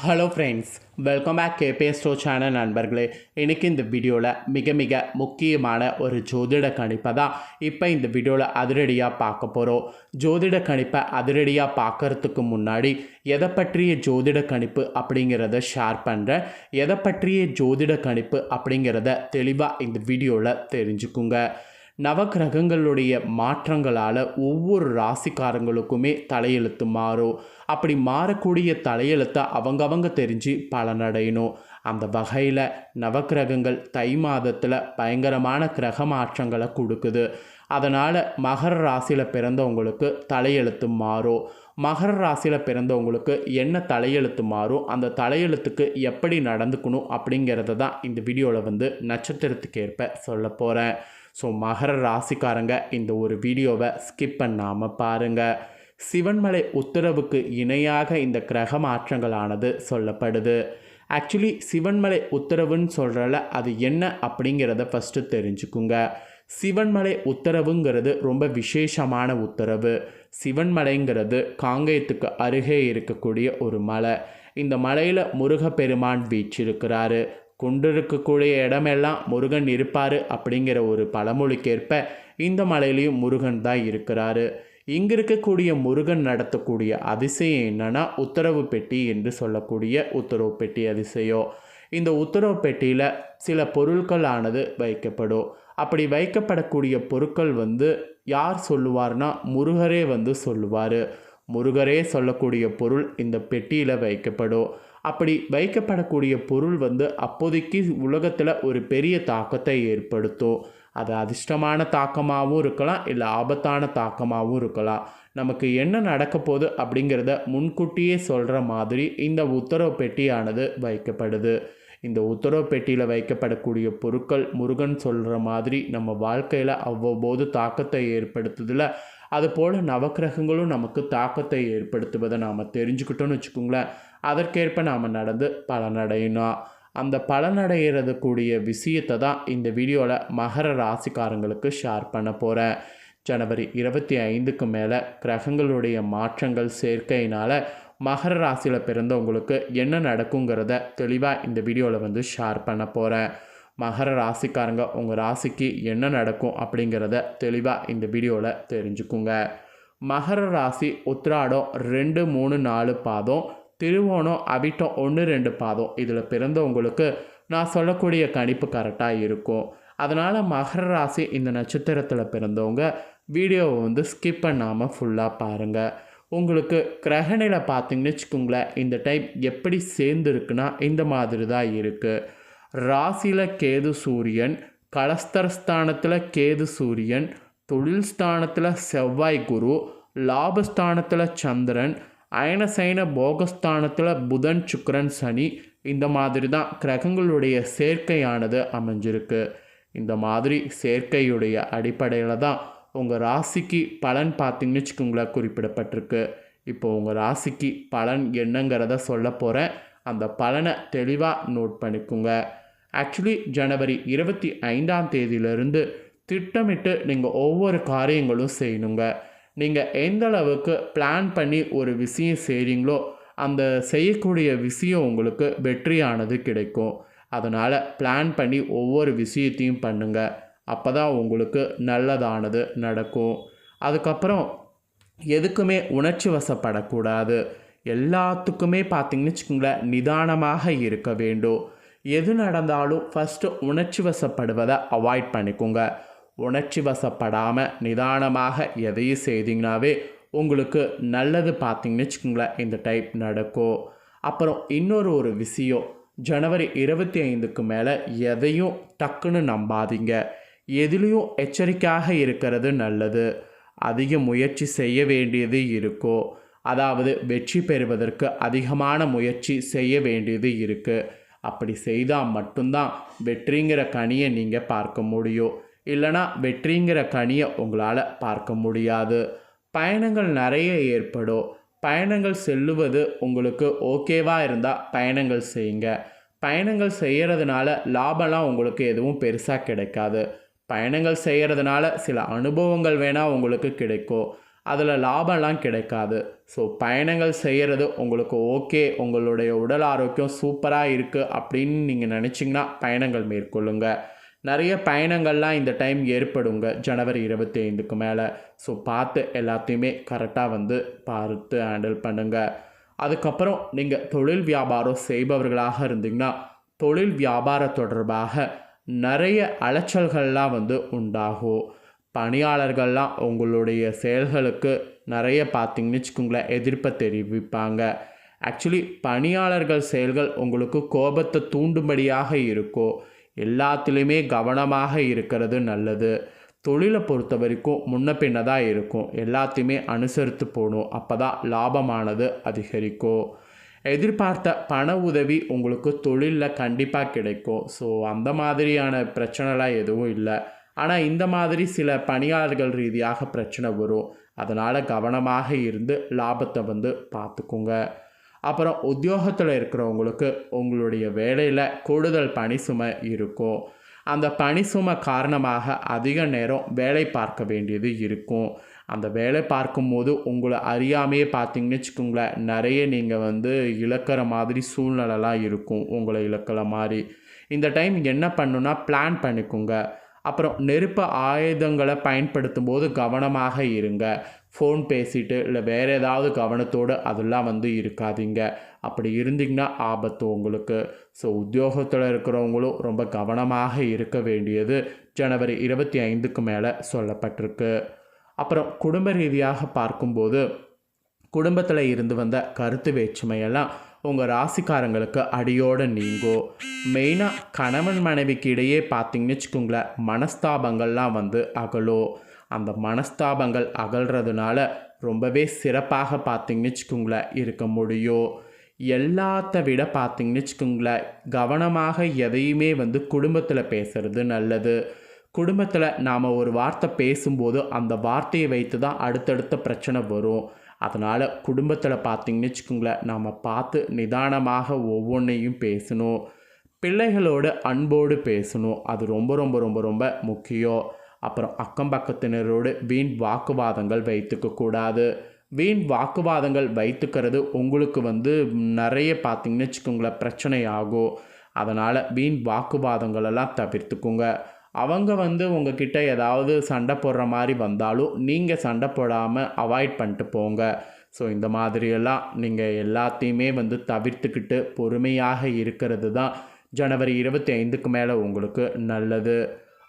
Hello friends welcome back கேபே ஸ்டோ channel நண்பர்களே. இன்றைக்கி இந்த வீடியோவில் மிக மிக முக்கியமான ஒரு ஜோதிட கணிப்பை தான் இப்போ இந்த வீடியோவில் அதிரடியாக பார்க்க போகிறோம் ஜோதிட கணிப்பை அதிரடியாக பார்க்கறதுக்கு முன்னாடி எதை பற்றிய ஜோதிட கணிப்பு அப்படிங்கிறத ஷேர் பண்ணுறேன் எதை பற்றிய ஜோதிட கணிப்பு அப்படிங்கிறத தெளிவாக இந்த வீடியோவில் தெரிஞ்சுக்குங்க. நவக்கிரகங்களுடைய மாற்றங்களால் ஒவ்வொரு ராசிக்காரங்களுக்குமே தலையெழுத்து மாறும். அப்படி மாறக்கூடிய தலையெழுத்தை அவங்கவங்க தெரிஞ்சு பலனடையணும். அந்த வகையில் நவக்கிரகங்கள் தை மாதத்தில் பயங்கரமான கிரக மாற்றங்களை கொடுக்குது. அதனால் மகர ராசியில் பிறந்தவங்களுக்கு தலையெழுத்து மாறும். மகர ராசியில் பிறந்தவங்களுக்கு என்ன தலையெழுத்து மாறும்? அந்த தலையெழுத்துக்கு எப்படி நடந்துக்கணும் அப்படிங்கிறத தான் இந்த வீடியோவில் வந்து நட்சத்திரத்துக்கு ஏற்ப சொல்ல போகிறேன் ஸோ மகர ராசிக்காரங்க இந்த ஒரு வீடியோவை ஸ்கிப் பண்ணாமல் பாருங்கள் சிவன்மலை உத்தரவுக்கு இணையாக இந்த கிரக மாற்றங்களானது சொல்லப்படுது. ஆக்சுவலி சிவன்மலை உத்தரவுன்னு சொல்கிறல அது என்ன அப்படிங்கிறத ஃபஸ்ட்டு தெரிஞ்சுக்குங்க. சிவன்மலை உத்தரவுங்கிறது ரொம்ப விசேஷமான உத்தரவு. சிவன்மலைங்கிறது காங்கேயத்துக்கு அருகே இருக்கக்கூடிய ஒரு மலை. இந்த மலையில் முருகப்பெருமான் வீச்சிருக்கிறாரு கொண்டிருக்கக்கூடிய இடமெல்லாம் முருகன் இருப்பார் அப்படிங்கிற ஒரு பழமொழிக்கேற்ப இந்த மலையிலையும் முருகன் தான் இருக்கிறாரு. இங்கே இருக்கக்கூடிய முருகன் நடத்தக்கூடிய அதிசயம் என்னென்னா உத்தரவு பெட்டி என்று சொல்லக்கூடிய உத்தரவு பெட்டி அதிசயம். இந்த உத்தரவு பெட்டியில் சில பொருட்களானது வைக்கப்படும். அப்படி வைக்கப்படக்கூடிய பொருட்கள் வந்து யார் சொல்லுவார்னா முருகரே வந்து சொல்லுவார். முருகரே சொல்லக்கூடிய பொருள் இந்த பெட்டியில் வைக்கப்படும். அப்படி வைக்கப்படக்கூடிய பொருள் வந்து அப்போதைக்கு உலகத்தில் ஒரு பெரிய தாக்கத்தை ஏற்படுத்தும். அது அதிர்ஷ்டமான தாக்கமாகவும் இருக்கலாம் இல்லை ஆபத்தான தாக்கமாகவும் இருக்கலாம். நமக்கு என்ன நடக்க போகுது அப்படிங்கிறத முன்கூட்டியே சொல்கிற மாதிரி இந்த உத்தரவு பெட்டியானது வைக்கப்படுது. இந்த உத்தரவு பெட்டியில் வைக்கப்படக்கூடிய பொருட்கள் முருகன் சொல்கிற மாதிரி நம்ம வாழ்க்கையில் அவ்வப்போது தாக்கத்தை ஏற்படுத்துதில்ல அதுபோல் நவக்கிரகங்களும் நமக்கு தாக்கத்தை ஏற்படுத்துவதை நாம் தெரிஞ்சுக்கிட்டோன்னு வச்சுக்கோங்களேன். அதற்கேற்ப நாம் நடந்து பலனடையணும் அந்த பலனடைகிறது கூடிய விஷயத்தை தான் இந்த வீடியோவில் மகர ராசிக்காரங்களுக்கு ஷேர் பண்ண போகிறேன் ஜனவரி இருபத்தி ஐந்துக்கு மேலே கிரகங்களுடைய மாற்றங்கள் சேர்க்கையினால் மகர ராசியில் பிறந்தவங்களுக்கு என்ன நடக்குங்கிறத தெளிவாக இந்த வீடியோவில் வந்து ஷேர் பண்ண போகிறேன் மகர ராசிக்காரங்க உங்கள் ராசிக்கு என்ன நடக்கும் அப்படிங்கிறத தெளிவாக இந்த வீடியோவில் தெரிஞ்சுக்குங்க. மகர ராசி உத்ராடம் ரெண்டு மூணு நாலு பாதம். திருவோணம் அபிட்டம் ஒன்று ரெண்டு பாதம். இதில் பிறந்தவங்களுக்கு நான் சொல்லக்கூடிய கணிப்பு கரெக்டாக இருக்கும். அதனால் மகர ராசி இந்த நட்சத்திரத்தில் பிறந்தவங்க வீடியோவை வந்து ஸ்கிப் பண்ணாமல் ஃபுல்லாக பாருங்கள் உங்களுக்கு கிரகணையில் பார்த்தீங்கன்னு வச்சுக்கோங்களேன் இந்த டைம் எப்படி சேர்ந்துருக்குன்னா இந்த மாதிரி தான் இருக்குது ராசியில் கேது சூரியன் கலஸ்தரஸ்தானத்தில் கேது சூரியன் தொழில் ஸ்தானத்தில் செவ்வாய் குரு லாபஸ்தானத்தில் சந்திரன் அயனசைன போகஸ்தானத்தில் புதன் சுக்கரன் சனி இந்த மாதிரி தான் கிரகங்களுடைய சேர்க்கையானது அமைஞ்சிருக்கு. இந்த மாதிரி சேர்க்கையுடைய அடிப்படையில் தான் உங்கள் ராசிக்கு பலன் பார்த்தீங்கன்னு வச்சுக்கோங்களேன் குறிப்பிடப்பட்டிருக்கு. இப்போ உங்கள் ராசிக்கு பலன் என்னங்கிறத சொல்ல போகிறேன் அந்த பலனை தெளிவாக நோட் பண்ணிக்கோங்க. ஆக்சுவலி ஜனவரி இருபத்தி ஐந்தாம் தேதியிலிருந்து திட்டமிட்டு நீங்கள் ஒவ்வொரு காரியங்களும் செய்யணுங்க. நீங்கள் எந்த அளவுக்கு பிளான் பண்ணி ஒரு விஷயம் செய்கிறீங்களோ அந்த செய்யக்கூடிய விஷயம் உங்களுக்கு வெற்றியானது கிடைக்கும். அதனால் பிளான் பண்ணி ஒவ்வொரு விஷயத்தையும் பண்ணுங்கள் அப்போ தான் உங்களுக்கு நல்லதானது நடக்கும். அதுக்கப்புறம் எதுக்குமே உணர்ச்சி வசப்படக்கூடாது. எல்லாத்துக்குமே பார்த்தீங்கன்னு வச்சுக்கோங்களேன் நிதானமாக இருக்க வேண்டும். எது நடந்தாலும் ஃபஸ்ட்டு உணர்ச்சி வசப்படுவதை அவாய்ட் பண்ணிக்கோங்க. உணர்ச்சி வசப்படாமல் நிதானமாக எதையும் செய்திங்கனாவே உங்களுக்கு நல்லது பார்த்தீங்கன்னு வச்சுக்கோங்களேன் இந்த டைப் நடக்கும் அப்புறம் இன்னொரு ஒரு விஷயம் ஜனவரி இருபத்தி ஐந்துக்கு மேலே எதையும் டக்குன்னு நம்பாதீங்க. எதுலேயும் எச்சரிக்கையாக இருக்கிறது நல்லது. அதிக முயற்சி செய்ய வேண்டியது இருக்கோ. அதாவது வெற்றி பெறுவதற்கு அதிகமான முயற்சி செய்ய வேண்டியது இருக்குது அப்படி செய்தால் மட்டும்தான் வெற்றிங்கிற கனியை நீங்கள் பார்க்க முடியும். இல்லைனா வெற்றிங்கிற கனியை உங்களால் பார்க்க முடியாது. பயணங்கள் நிறைய ஏற்படும். பயணங்கள் செல்லுவது உங்களுக்கு ஓகேவாக இருந்தால் பயணங்கள் செய்யுங்க. பயணங்கள் செய்கிறதுனால லாபம்லாம் உங்களுக்கு எதுவும் பெருசாக கிடைக்காது. பயணங்கள் செய்கிறதுனால சில அனுபவங்கள் வேணால் உங்களுக்கு கிடைக்கும். அதில் லாபம்லாம் கிடைக்காது. ஸோ பயணங்கள் செய்கிறது உங்களுக்கு ஓகே. உங்களுடைய உடல் ஆரோக்கியம் சூப்பராக இருக்குது அப்படின்னு நீங்கள் நினச்சிங்கன்னா பயணங்கள் மேற்கொள்ளுங்கள் நிறைய பயணங்கள்லாம் இந்த டைம் ஏற்படுங்க. ஜனவரி இருபத்தி ஐந்துக்கு மேலே. ஸோ பார்த்து எல்லாத்தையுமே கரெக்டாக வந்து பார்த்து ஹேண்டில் பண்ணுங்கள் அதுக்கப்புறம் நீங்கள் தொழில் வியாபாரம் செய்பவர்களாக இருந்தீங்கன்னா தொழில் வியாபார தொடர்பாக நிறைய அலைச்சல்கள்லாம் வந்து உண்டாகும். பணியாளர்கள்லாம் உங்களுடைய செயல்களுக்கு நிறைய பார்த்தீங்கன்னு வச்சுக்கோங்களேன் எதிர்ப்பை தெரிவிப்பாங்க. ஆக்சுவலி பணியாளர்கள் செயல்கள் உங்களுக்கு கோபத்தை தூண்டும்படியாக இருக்கோ எல்லாத்துலேயுமே கவனமாக இருக்கிறது நல்லது. தொழிலை பொறுத்த வரைக்கும் முன்ன பின்ன தான் இருக்கும். எல்லாத்தையுமே அனுசரித்து போகணும். அப்போ தான் லாபமானது அதிகரிக்கும். எதிர்பார்த்த பண உதவி உங்களுக்கு தொழிலில் கண்டிப்பாக கிடைக்கும். ஸோ அந்த மாதிரியான பிரச்சனைலாம் எதுவும் இல்லை. ஆனால் இந்த மாதிரி சில பணியாளர்கள் ரீதியாக பிரச்சனை வரும். அதனால் கவனமாக இருந்து லாபத்தை வந்து பார்த்துக்குங்க. அப்புறம் உத்தியோகத்தில் இருக்கிறவங்களுக்கு உங்களுடைய வேலையில் கூடுதல் பணி சுமை இருக்கும். அந்த பணி சுமை காரணமாக அதிக நேரம் வேலை பார்க்க வேண்டியது இருக்கும். அந்த வேலை பார்க்கும்போது உங்களை அறியாமையே பார்த்தீங்கன்னு வச்சுக்கோங்களேன் நிறைய நீங்கள் வந்து இழக்கிற மாதிரி சூழ்நிலைலாம் இருக்கும். உங்களை இழக்கிற மாதிரி. இந்த டைம் என்ன பண்ணுன்னா பிளான் பண்ணிக்கோங்க. அப்புறம் நெருப்பு ஆயுதங்களை பயன்படுத்தும் போது கவனமாக இருங்க. ஃபோன் பேசிட்டு இல்லை வேறு ஏதாவது கவனத்தோடு அதெல்லாம் வந்து இருக்காதீங்க. அப்படி இருந்தீங்கன்னா ஆபத்து உங்களுக்கு. ஸோ உத்தியோகத்தில் இருக்கிறவங்களும் ரொம்ப கவனமாக இருக்க வேண்டியது ஜனவரி இருபத்தி ஐந்துக்கு மேலே சொல்லப்பட்டிருக்கு. அப்புறம் குடும்ப ரீதியாக பார்க்கும்போது குடும்பத்தில் இருந்து வந்த கருத்து வேற்றுமையெல்லாம் உங்கள் ராசிக்காரங்களுக்கு அடியோடு நீங்கும் மெயினாக கணவன் மனைவிக்கு இடையே பார்த்தீங்கன்னு வச்சுக்கோங்களேன் மனஸ்தாபங்கள்லாம் வந்து அகலும் அந்த மனஸ்தாபங்கள் அகல்றதுனால ரொம்பவே சிறப்பாக பார்த்தீங்கன்னு வச்சுக்கோங்களேன் இருக்க முடியும் எல்லாத்த விட பார்த்திங்கன்னு வச்சுக்கோங்களேன் கவனமாக எதையுமே வந்து குடும்பத்தில் பேசுறது நல்லது. குடும்பத்தில் நாம் ஒரு வார்த்தை பேசும்போது அந்த வார்த்தையை வைத்து தான் அடுத்தடுத்த பிரச்சனை வரும். அதனால் குடும்பத்தில் பார்த்தீங்கன்னு வச்சுக்கோங்களேன் நாம் பார்த்து நிதானமாக ஒவ்வொன்றையும் பேசணும். பிள்ளைகளோட அன்போடு பேசணும். அது ரொம்ப ரொம்ப ரொம்ப ரொம்ப முக்கியம். அப்புறம் அக்கம் பக்கத்தினரோடு வீண் வாக்குவாதங்கள் வைத்துக்க கூடாது. வீண் வாக்குவாதங்கள் வைத்துக்கிறது உங்களுக்கு வந்து நிறைய பார்த்திங்கன்னு வச்சுக்கோங்களேன் பிரச்சனை ஆகும் அதனால் வீண் வாக்குவாதங்களெல்லாம் தவிர்த்துக்குங்க. அவங்க வந்து உங்ககிட்ட ஏதாவது சண்டை போடுற மாதிரி வந்தாலும் நீங்கள் சண்டை போடாமல் அவாய்ட் பண்ணிட்டு போங்க. ஸோ இந்த மாதிரியெல்லாம் நீங்கள் எல்லாத்தையுமே வந்து தவிர்த்துக்கிட்டு பொறுமையாக இருக்கிறது தான் ஜனவரி இருபத்தி ஐந்துக்கு மேலே உங்களுக்கு நல்லது.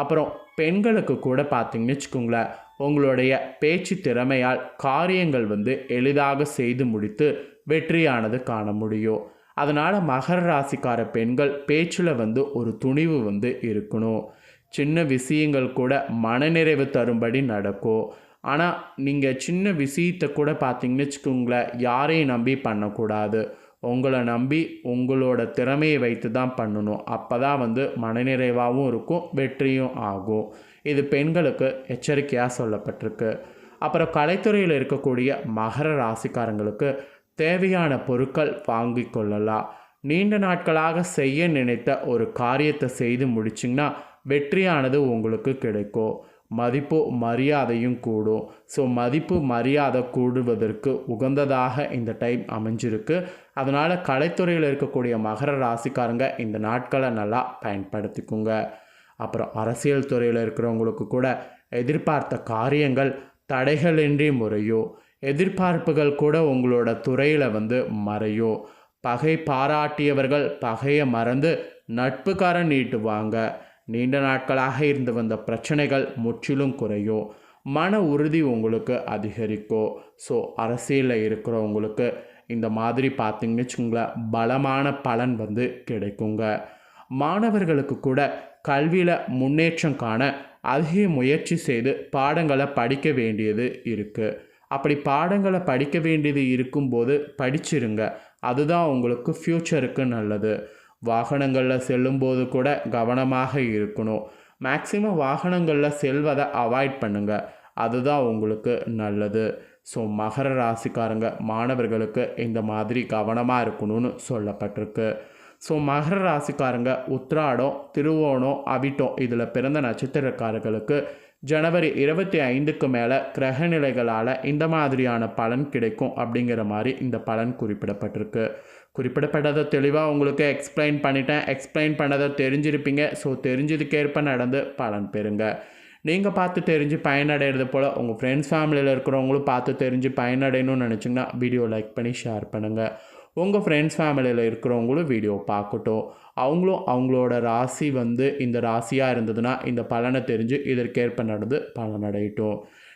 அப்புறம் பெண்களுக்கு கூட பார்த்திங்கன்னு வச்சுக்கோங்களேன் உங்களுடைய பேச்சு திறமையால் காரியங்கள் வந்து எளிதாக செய்து முடித்து வெற்றியானது காண முடியும். அதனால் மகர ராசிக்கார பெண்கள் பேச்சில் வந்து ஒரு துணிவு வந்து இருக்கணும். சின்ன விஷயங்கள் கூட மனநிறைவு தரும்படி நடக்கும். ஆனால் நீங்கள் சின்ன விஷயத்தை கூட பார்த்தீங்கன்னு வச்சுக்கோங்களேன் யாரையும் நம்பி பண்ணக்கூடாது. உங்களை நம்பி உங்களோட திறமையை வைத்து தான் பண்ணணும். அப்போ தான் வந்து மனநிறைவாகவும் இருக்கும் வெற்றியும் ஆகும். இது பெண்களுக்கு எச்சரிக்கையாக சொல்லப்பட்டிருக்கு. அப்புறம் கலைத்துறையில் இருக்கக்கூடிய மகர ராசிக்காரங்களுக்கு தேவையான பொருட்கள் வாங்கி கொள்ளலாம். நீண்ட நாட்களாக செய்ய நினைத்த ஒரு காரியத்தை செய்து முடிச்சிங்கன்னா வெற்றியானது உங்களுக்கு கிடைக்கும் மதிப்பு மரியாதையும் கூடும். ஸோ மதிப்பு மரியாதை கூடுவதற்கு உகந்ததாக இந்த டைம் அமைஞ்சிருக்கு. அதனால் கலைத்துறையில் இருக்கக்கூடிய மகர ராசிக்காரங்க இந்த நாட்களை நல்லா பயன்படுத்திக்குங்க. அப்புறம் அரசியல் துறையில் இருக்கிறவங்களுக்கு கூட எதிர்பார்த்த காரியங்கள் தடைகளின்றி முறையோ. எதிர்பார்ப்புகள் கூட உங்களோட துறையில் வந்து மறையும் பகை பாராட்டியவர்கள் பகையை மறந்து நட்புக்காரன் நீட்டுவாங்க. நீண்ட நாட்களாக இருந்து வந்த பிரச்சனைகள் முற்றிலும் குறையும் மன உறுதி உங்களுக்கு அதிகரிக்கும் ஸோ அரசியலில் இருக்கிறவங்களுக்கு இந்த மாதிரி பார்த்தீங்கன்னு வச்சுக்கோங்களேன் பலமான பலன் வந்து கிடைக்குங்க. மாணவர்களுக்கு கூட கல்வியில் முன்னேற்றம் காண அதிக முயற்சி செய்து பாடங்களை படிக்க வேண்டியது இருக்குது அப்படி பாடங்களை படிக்க வேண்டியது இருக்கும்போது படிச்சிருங்க. அதுதான் உங்களுக்கு ஃப்யூச்சருக்கு நல்லது. வாகனங்களில் செல்லும்போது கூட கவனமாக இருக்கணும். மேக்சிமம் வாகனங்களில் செல்வதை அவாய்ட் பண்ணுங்கள் அதுதான் உங்களுக்கு நல்லது. ஸோ மகர ராசிக்காரங்க மாணவர்களுக்கு இந்த மாதிரி கவனமாக இருக்கணும்னு சொல்லப்பட்டிருக்கு. ஸோ மகர ராசிக்காரங்க உத்ராடம் திருவோணம் அவிட்டம் இதில் பிறந்த நட்சத்திரக்காரர்களுக்கு ஜனவரி இருபத்தி ஐந்துக்கு மேலே கிரக நிலைகளால் இந்த மாதிரியான பலன் கிடைக்கும் அப்படிங்கிற மாதிரி இந்த பலன் குறிப்பிடப்பட்டிருக்கு. குறிப்பிடப்பட்டதை தெளிவாக உங்களுக்கு எக்ஸ்பிளைன் பண்ணிட்டேன். எக்ஸ்பிளைன் பண்ணதை தெரிஞ்சிருப்பீங்க. ஸோ தெரிஞ்சதுக்கேற்ப நடந்து பலன் பெறுங்க. நீங்கள் பார்த்து தெரிஞ்சு பயனடைகிறது போல் உங்கள் ஃப்ரெண்ட்ஸ் ஃபேமிலியில் இருக்கிறவங்களும் பார்த்து தெரிஞ்சு பயனடையணும்னு நினச்சிங்கன்னா வீடியோ லைக் பண்ணி ஷேர் பண்ணுங்கள் உங்கள் ஃப்ரெண்ட்ஸ் ஃபேமிலியில் இருக்கிறவங்களும் வீடியோ பார்க்கட்டும். அவங்களும் அவங்களோட ராசி வந்து இந்த ராசியாக இருந்ததுன்னா இந்த பலனை தெரிஞ்சு இதற்கேற்ப நடந்து பலனடையட்டும்.